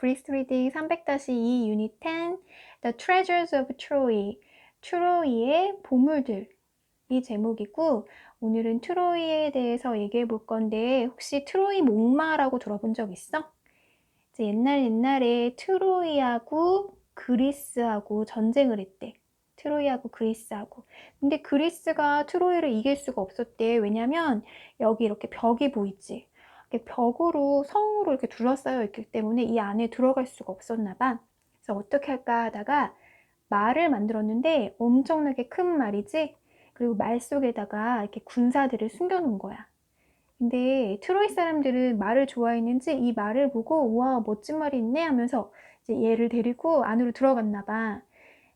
브리스 리딩 300-2 유닛 10 The Treasures of Troy 트로이의 보물들 이 제목이고 오늘은 트로이에 대해서 얘기해 볼 건데 혹시 트로이 목마라고 들어본 적 있어? 옛날 옛날에 트로이하고 그리스하고 전쟁을 했대. 트로이하고 그리스하고. 근데 그리스가 트로이를 이길 수가 없었대. 왜냐면 여기 이렇게 벽이 보이지. 벽으로 성으로 이렇게 둘러싸여 있기 때문에 이 안에 들어갈 수가 없었나 봐. 그래서 어떻게 할까 하다가 말을 만들었는데 엄청나게 큰 말이지. 그리고 말 속에다가 이렇게 군사들을 숨겨놓은 거야. 근데 트로이 사람들은 말을 좋아했는지 이 말을 보고 와 멋진 말이 있네 하면서 이제 얘를 데리고 안으로 들어갔나 봐.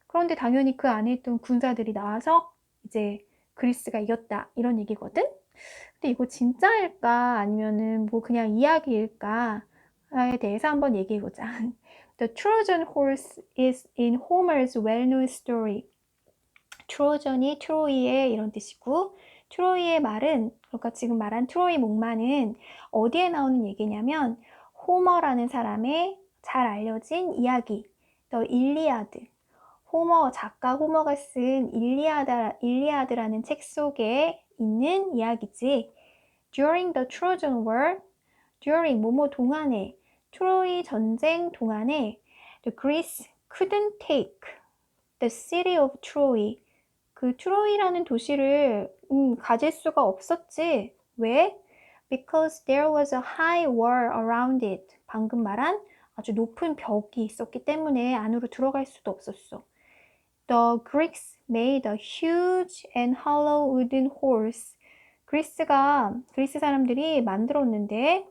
그런데 당연히 그 안에 있던 군사들이 나와서 이제 그리스가 이겼다 이런 얘기거든. 근데 이거 진짜일까 아니면은 뭐 그냥 이야기일까에 대해서 한번 얘기해 보자. The Trojan horse is in Homer's well-known story. 트로전이 트로이의 이런 뜻이고 트로이의 말은 그러니까 지금 말한 트로이 목마는 어디에 나오는 얘기냐면 호머라는 사람의 잘 알려진 이야기 더 일리아드 호머 작가 호머가 쓴 일리아드, 일리아드라는 책 속에 있는 이야기지 During the Trojan War During 뭐뭐 동안에 트로이 전쟁 동안에 The Greece couldn't take the city of Troy 그 트로이라는 도시를 음, 가질 수가 없었지. 왜? Because there was a high wall around it. 방금 말한 아주 높은 벽이 있었기 때문에 안으로 들어갈 수도 없었어. The Greeks made a huge and hollow wooden horse. 그리스가 그리스 사람들이 만들었는데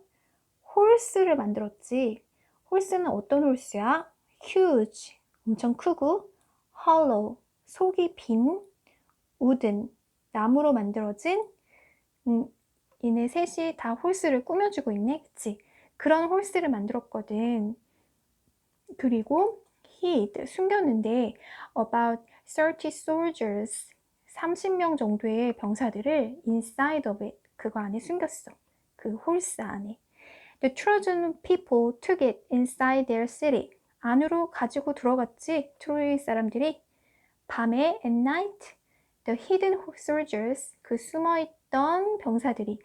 홀스를 만들었지. 홀스는 어떤 홀스야? huge, 엄청 크고 hollow, 속이 빈 우든, 나무로 만들어진 음, 이네 셋이 다 홀스를 꾸며주고 있네. 그치? 그런 홀스를 만들었거든. 그리고 hid, 숨겼는데 about 30 soldiers, 30명 정도의 병사들을 inside of it, 그거 안에 숨겼어. 그 홀스 안에. The Trojan people took it inside their city. 안으로 가지고 들어갔지, 트로이 사람들이. 밤에 at night The hidden soldiers, 그 숨어 있던 병사들이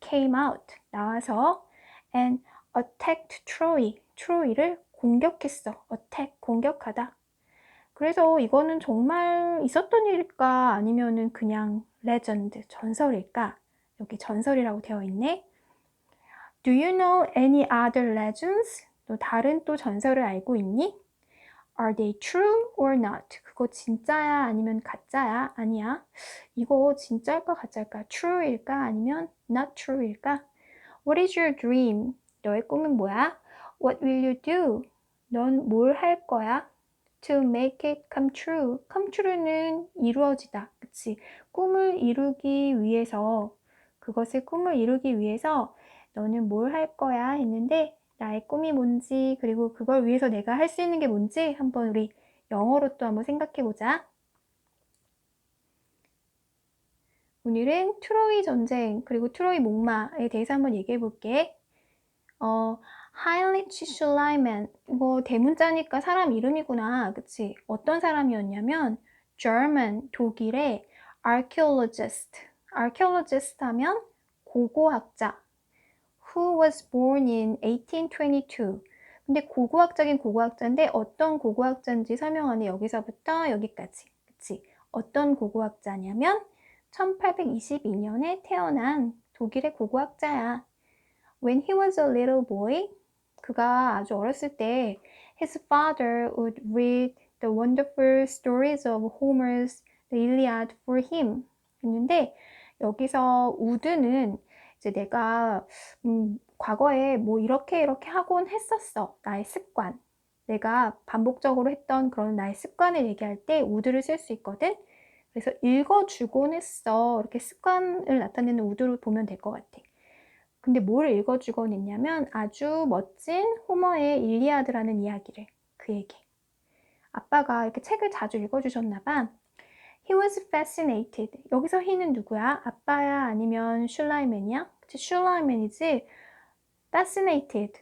came out, 나와서 and attacked Troy, 트로이를 공격했어. attack, 공격하다. 그래서 이거는 정말 있었던 일일까 아니면은 그냥 레전드, 전설일까? 여기 전설이라고 되어 있네. Do you know any other legends? 또 다른 또 전설을 알고 있니? Are they true or not? 그거 진짜야 아니면 가짜야? 아니야. 이거 진짜일까 가짜일까? true일까 아니면 not true일까? What is your dream? 너의 꿈은 뭐야? What will you do? 넌 뭘 할 거야? To make it come true. come true는 이루어지다. 그치? 꿈을 이루기 위해서 그것을 꿈을 이루기 위해서 너는 뭘 할 거야 했는데 나의 꿈이 뭔지, 그리고 그걸 위해서 내가 할 수 있는 게 뭔지 한번 우리 영어로 또 한번 생각해 보자. 오늘은 트로이 전쟁, 그리고 트로이 목마에 대해서 한번 얘기해 볼게. 어, 하일리치 슐라이멘, 이거 대문자니까 사람 이름이구나. 그치? 어떤 사람이었냐면, German, 독일의 archaeologist. archaeologist 하면 고고학자, who was born in 1822. 근데 고고학자긴 고고학자인데 어떤 고고학자인지 설명하는 여기서부터 여기까지. 그치? 어떤 고고학자냐면 1822년에 태어난 독일의 고고학자야. When he was a little boy, 그가 아주 어렸을 때 his father would read the wonderful stories of Homer's The Iliad for him. 했는데 여기서 우드는 이제 내가 음, 과거에 뭐 이렇게 이렇게 하곤 했었어. 나의 습관. 내가 반복적으로 했던 그런 나의 습관을 얘기할 때 우드를 쓸 수 있거든. 그래서 읽어주곤 했어. 이렇게 습관을 나타내는 우드로 보면 될 것 같아. 근데 뭘 읽어주곤 했냐면 아주 멋진 호머의 일리아드라는 이야기를 그에게. 아빠가 이렇게 책을 자주 읽어주셨나 봐. He was fascinated. 여기서 he는 누구야? 아빠야? 아니면 슐라이맨이야? 그치, 슐라이맨이지. fascinated.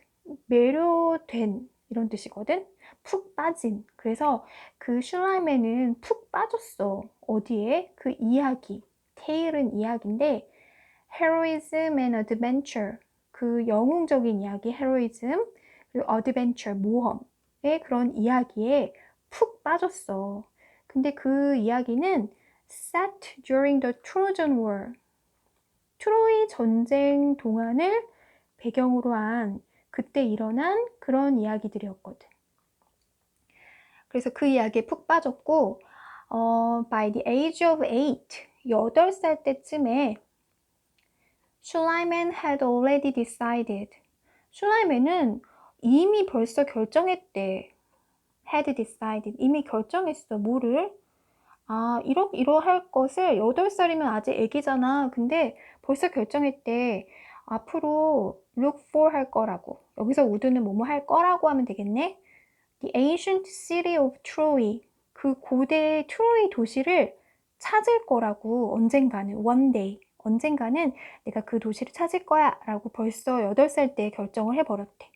매료된. 이런 뜻이거든. 푹 빠진. 그래서 그 슐라임에는 푹 빠졌어. 어디에? 그 이야기. 테일은 이야기인데 heroism and adventure. 그 영웅적인 이야기 heroism 그리고 adventure 모험의 그런 이야기에 푹 빠졌어. 근데 그 이야기는 set during the Trojan War. 트로이 전쟁 동안을 배경으로 한 그때 일어난 그런 이야기들이었거든. 그래서 그 이야기에 푹 빠졌고, 어, by the age of eight, 8살 때쯤에 슐라이맨 had already decided. 슐라이맨은 이미 벌써 결정했대. had decided. 이미 결정했어. 뭐를? 아, 이러, 이러할 것을 8살이면 아직 애기잖아. 근데 벌써 결정했대. 앞으로 look for 할 거라고. 여기서 우드는 뭐뭐 할 거라고 하면 되겠네. The ancient city of Troy. 그 고대 트로이 도시를 찾을 거라고 언젠가는 one day. 언젠가는 내가 그 도시를 찾을 거야 라고 벌써 8살 때 결정을 해버렸대.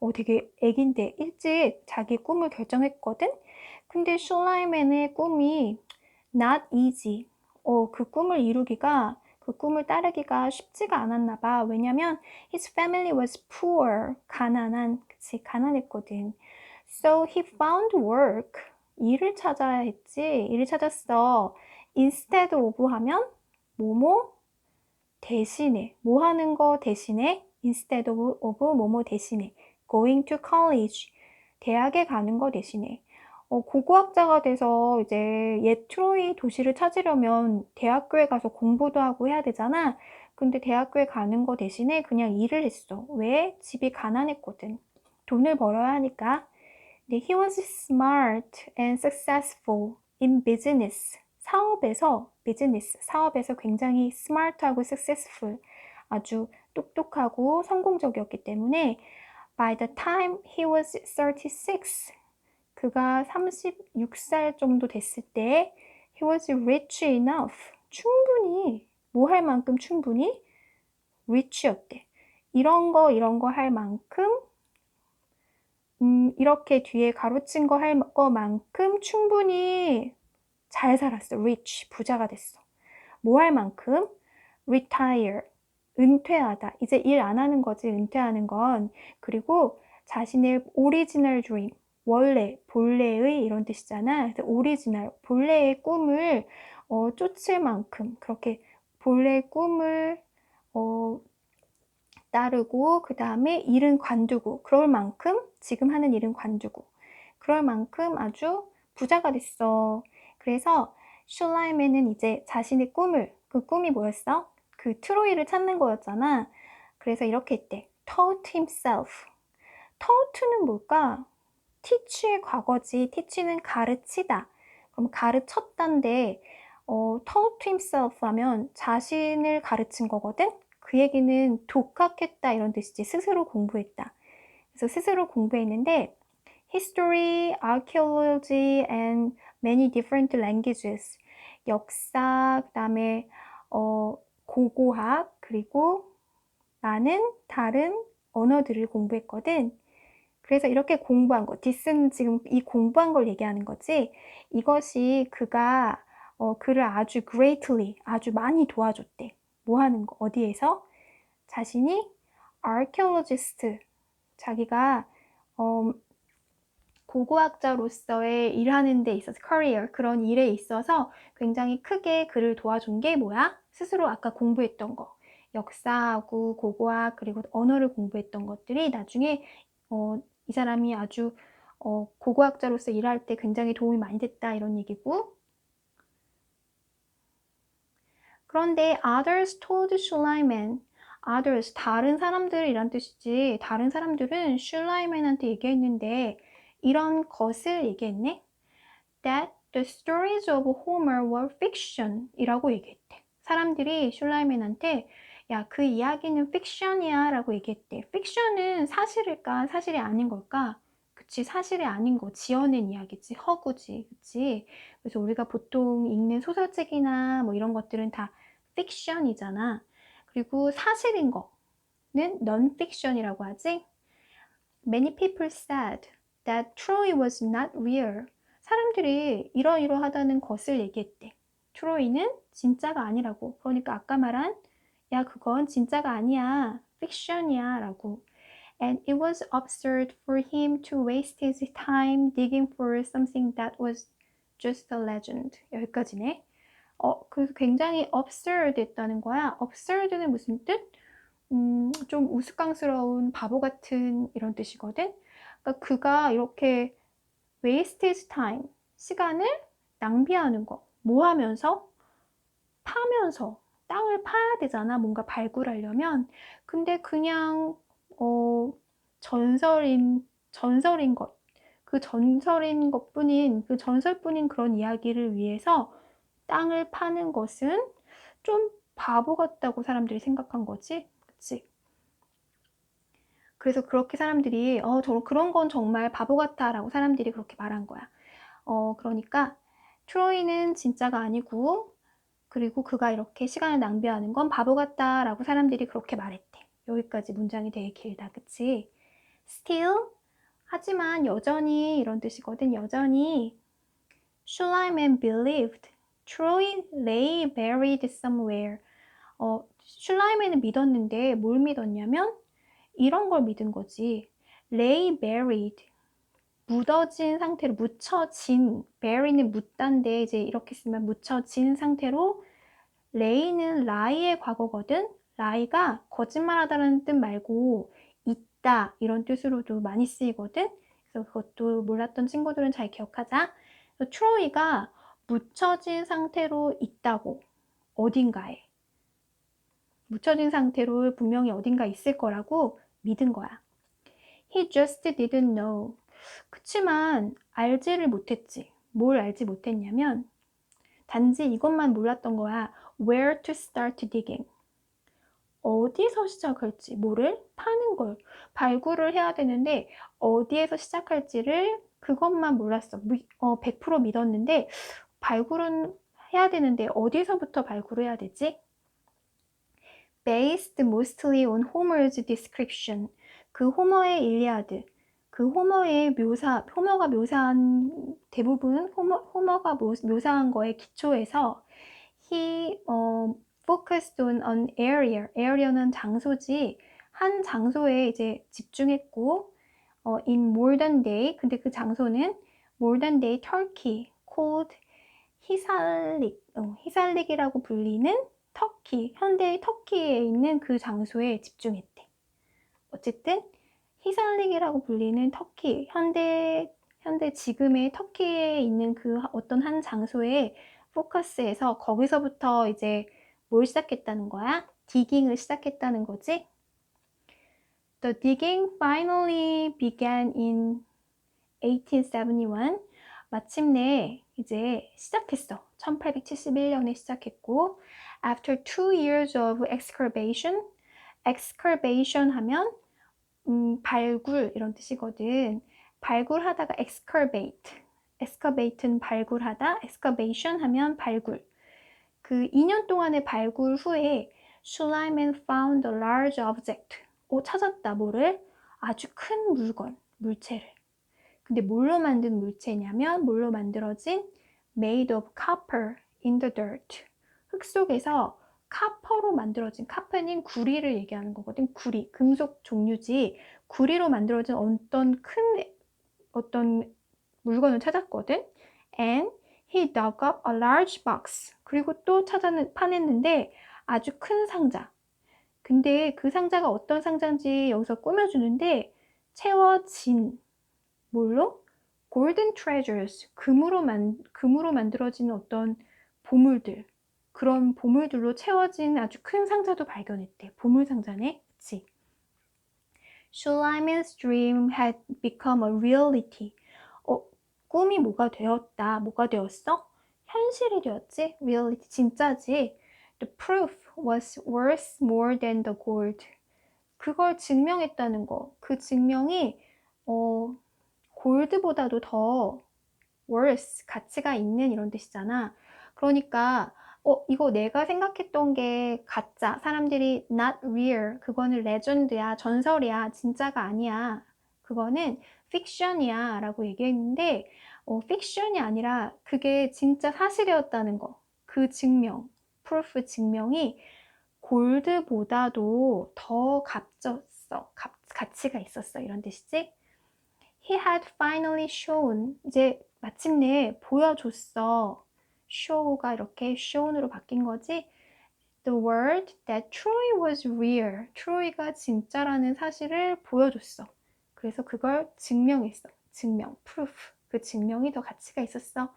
어, 되게 애긴데 일찍 자기 꿈을 결정했거든? 근데 슐라이맨의 꿈이 not easy. 어, 그 꿈을 이루기가 그 꿈을 따르기가 쉽지가 않았나 봐. 왜냐면 his family was poor. 가난한, 그치, 가난했거든. So he found work. 일을 찾아야 했지. 일을 찾았어. instead of 하면 뭐뭐 대신에 뭐 하는 거 대신에 instead of, of 뭐뭐 대신에 going to college 대학에 가는 거 대신에 어, 고고학자가 돼서 이제 옛 트로이 도시를 찾으려면 대학교에 가서 공부도 하고 해야 되잖아. 근데 대학교에 가는 거 대신에 그냥 일을 했어. 왜? 집이 가난했거든. 돈을 벌어야 하니까. 근데 he was smart and successful in business. 사업에서, 비즈니스, 사업에서 굉장히 smart하고 successful, 아주 똑똑하고 성공적이었기 때문에 by the time he was 36, 그가 36살 정도 됐을 때 he was rich enough. 충분히 뭐 할 만큼 충분히 rich였대. 이런 거 이런 거 할 만큼 음, 이렇게 뒤에 가로친 거 할 거만큼 충분히 잘 살았어. rich 부자가 됐어. 뭐 할 만큼 retire 은퇴하다. 이제 일 안 하는 거지 은퇴하는 건. 그리고 자신의 오리지널 드림 원래, 본래의 이런 뜻이잖아. 그래서 오리지널, 본래의 꿈을 어, 쫓을 만큼 그렇게 본래의 꿈을 어, 따르고 그 다음에 일은 관두고 그럴 만큼 지금 하는 일은 관두고 그럴 만큼 아주 부자가 됐어. 그래서 슐라임에는 이제 자신의 꿈을 그 꿈이 뭐였어? 그 트로이를 찾는 거였잖아. 그래서 이렇게 했대. taught himself. taught는 뭘까? teach의 과거지. teach는 가르치다. 그럼 가르쳤단데 어, taught himself 하면 자신을 가르친 거거든. 그 얘기는 독학했다 이런 뜻이지. 스스로 공부했다. 그래서 스스로 공부했는데 history, archaeology and many different languages. 역사, 그다음에 어, 고고학 그리고 많은 다른 언어들을 공부했거든. 그래서 이렇게 공부한 거, 디스는 지금 이 공부한 걸 얘기하는 거지. 이것이 그가 어, 그를 아주 greatly, 아주 많이 도와줬대. 뭐 하는 거, 어디에서? 자신이 archaeologist, 자기가 어, 고고학자로서의 일하는 데 있어서 career 그런 일에 있어서 굉장히 크게 그를 도와준 게 뭐야? 스스로 아까 공부했던 거 역사하고 고고학 그리고 언어를 공부했던 것들이 나중에 어, 이 사람이 아주 어, 고고학자로서 일할 때 굉장히 도움이 많이 됐다 이런 얘기고 그런데 others told Schleiman others 다른 사람들이란 뜻이지 다른 사람들은 슐라이맨한테 얘기했는데 이런 것을 얘기했네 that the stories of Homer were fiction 이라고 얘기했대 사람들이 슐라이맨한테 야, 그 이야기는 픽션이야 라고 얘기했대. 픽션은 사실일까? 사실이 아닌 걸까? 그치, 사실이 아닌 거. 지어낸 이야기지. 허구지. 그치? 그래서 우리가 보통 읽는 소설책이나 뭐 이런 것들은 다 픽션이잖아. 그리고 사실인 거는 넌 픽션이라고 하지. Many people said that Troy was not real. 사람들이 이러이러하다는 것을 얘기했대. 트로이는 진짜가 아니라고. 그러니까 아까 말한 야 그건 진짜가 아니야. 픽션이야 라고. And it was absurd for him to waste his time digging for something that was just a legend. 여기까지네. 어, 그 굉장히 absurd 했다는 거야. absurd는 무슨 뜻? 음, 좀 우스꽝스러운 바보 같은 이런 뜻이거든. 그러니까 그가 이렇게 waste his time, 시간을 낭비하는 거. 뭐 하면서? 파면서. 땅을 파야 되잖아. 뭔가 발굴하려면. 근데 그냥, 어, 전설인, 전설인 것. 그 전설인 것 뿐인, 그 전설뿐인 그런 이야기를 위해서 땅을 파는 것은 좀 바보 같다고 사람들이 생각한 거지. 그치? 그래서 그렇게 사람들이, 어, 저 그런 건 정말 바보 같아 라고 사람들이 그렇게 말한 거야. 어, 그러니까, 트로이는 진짜가 아니고, 그리고 그가 이렇게 시간을 낭비하는 건 바보 같다 라고 사람들이 그렇게 말했대. 여기까지 문장이 되게 길다. 그치? Still, 하지만 여전히 이런 뜻이거든. 여전히 Schleiman believed Troy lay buried somewhere. 어, 슐라이맨은 믿었는데 뭘 믿었냐면 이런 걸 믿은 거지. lay buried. 묻어진 상태로 묻혀진 bury는 묻다인데 이제 이렇게 쓰면 묻혀진 상태로 lay는 lie의 과거거든. lie가 거짓말하다는 뜻 말고 있다 이런 뜻으로도 많이 쓰이거든. 그래서 그것도 몰랐던 친구들은 잘 기억하자. 트로이가 묻혀진 상태로 있다고 어딘가에 묻혀진 상태로 분명히 어딘가 있을 거라고 믿은 거야. He just didn't know. 그치만 알지를 못했지. 뭘 알지 못했냐면 단지 이것만 몰랐던 거야. Where to start digging. 어디서 시작할지, 뭐를 파는 걸 발굴을 해야 되는데 어디에서 시작할지를 그것만 몰랐어. 어, 100% 믿었는데 발굴은 해야 되는데 어디서부터 발굴해야 되지? Based mostly on Homer's description. 그 호머의 일리아드. 그 호머의 묘사, 호머가 묘사한 대부분 호머, 호머가 묘사한 거에 기초해서 he 어, focused on an area. area는 장소지. 한 장소에 이제 집중했고 어, in modern day. 근데 그 장소는 modern day Turkey called 히살릭, 어, 히살릭이라고 불리는 터키, 현대의 터키에 있는 그 장소에 집중했대. 어쨌든 히살릭이라고 불리는 터키, 현대 현대 지금의 터키에 있는 그 어떤 한 장소에 포커스해서 거기서부터 이제 뭘 시작했다는 거야? 디깅을 시작했다는 거지. The digging finally began in 1871. 마침내 이제 시작했어. 1871년에 시작했고 after two years of excavation excavation 하면 음, 발굴 이런 뜻이거든. 발굴하다가 excavate excavate는 발굴하다 excavation 하면 발굴 그 2년 동안의 발굴 후에 Schleiman found a large object 오 찾았다 뭐를 아주 큰 물건 물체를 근데 뭘로 만든 물체냐면 뭘로 만들어진 made of copper in the dirt. 흙 속에서 카퍼로 만들어진 카퍼는 구리를 얘기하는 거거든. 구리, 금속 종류지. 구리로 만들어진 어떤 큰 어떤 물건을 찾았거든. And he dug up a large box. 그리고 또 찾아는 파냈는데 아주 큰 상자. 근데 그 상자가 어떤 상자인지 여기서 꾸며주는데 채워진 뭘로? 골든 트레저스, 금으로 만 금으로 만들어진 어떤 보물들. 그런 보물들로 채워진 아주 큰 상자도 발견했대. 보물 상자네. 그치? Schleiman's dream had become a reality. 어, 꿈이 뭐가 되었다. 뭐가 되었어? 현실이 되었지. reality 진짜지. The proof was worth more than the gold. 그걸 증명했다는 거. 그 증명이 어, 골드보다도 더 worth, 가치가 있는 이런 뜻이잖아. 그러니까 어, 이거 내가 생각했던 게 가짜. 사람들이 not real. 그거는 레전드야. 전설이야. 진짜가 아니야. 그거는 픽션이야 라고 얘기했는데 어, 픽션이 아니라 그게 진짜 사실이었다는 거. 그 증명, 프루프 증명이 골드보다도 더 값졌어. 값, 가치가 있었어. 이런 뜻이지? He had finally shown. 이제 마침내 보여줬어. Show가 이렇게 shown으로 바뀐 거지. The word that Troy was real. 트로이가 진짜라는 사실을 보여줬어. 그래서 그걸 증명했어. 증명, proof. 그 증명이 더 가치가 있었어.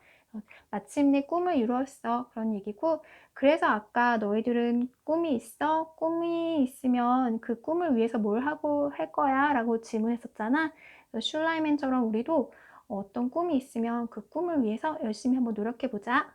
마침내 꿈을 이루었어. 그런 얘기고. 그래서 아까 너희들은 꿈이 있어? 꿈이 있으면 그 꿈을 위해서 뭘 하고 할 거야? 라고 질문했었잖아. 슐라이맨처럼 우리도 어떤 꿈이 있으면 그 꿈을 위해서 열심히 한번 노력해 보자.